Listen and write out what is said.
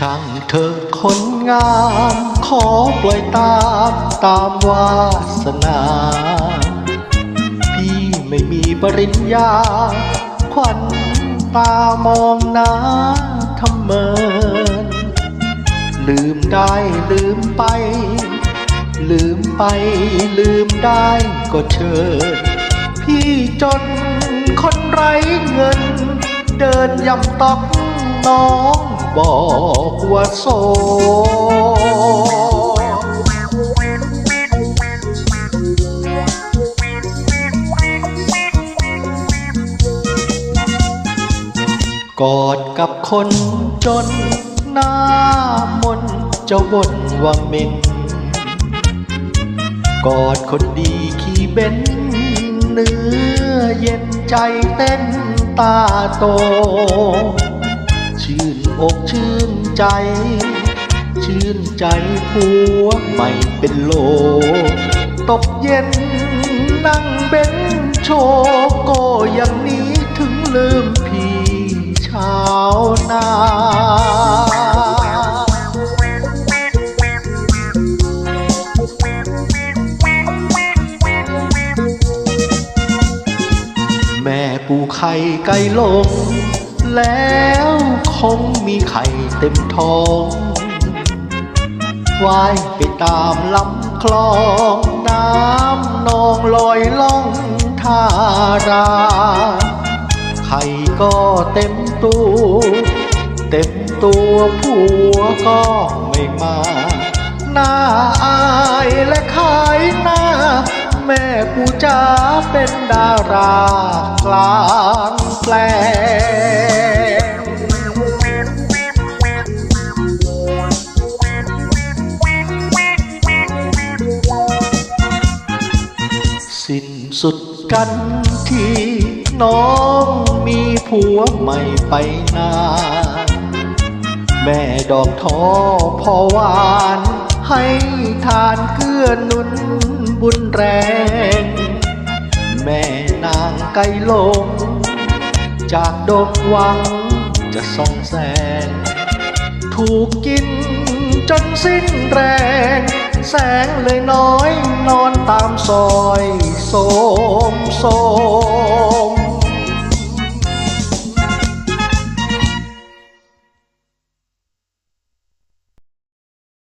ช่างเธอคนงาม ขอปล่อยตามตามวาสนา พี่ไม่มีปริญญาขวัญตามองหน้าทำเมิน ลืมได้ลืมไป ลืมไปลืมได้ก็เชิญ พี่จนคนไร้เงิน เดินยำตอกน้อง บอกว่าโสกอดกับคนจนหน้ามนจะวนว่าเหมินกอดคนดีขี่เบนเนื้อเย็นใจเต้นตาโต ชื่นอกชื่นใจ ชื่นใจผัวไม่เป็นโล ตกเย็นนั่งเบ้นโชว์โกอย่างนี้ถึงลืมพี่ชาวนาแม่ปูไข่ไก่ลง แล้วคงมีไข่เต็มท้องว่ายไปตามลำคลองน้ำนองลอยล่องท่ารา ไข่ก็เต็มตู้เต็มตัวผัวก็ไม่มา หน้าอายและขายหน้า แม่ปูจ๋าเป็นดารากลางแปลง สุดกันที่น้องมีผัวใหม่ไปนาแม่ดอกทอพอหวาน ให้ทานเกื้อนุนบุญแรง แม่นางไก่ลง จากดงหวังจะส่องแสง ถูกกินจนสิ้นแรง แสงเลยน้อยนอนตามซอยโสมโสม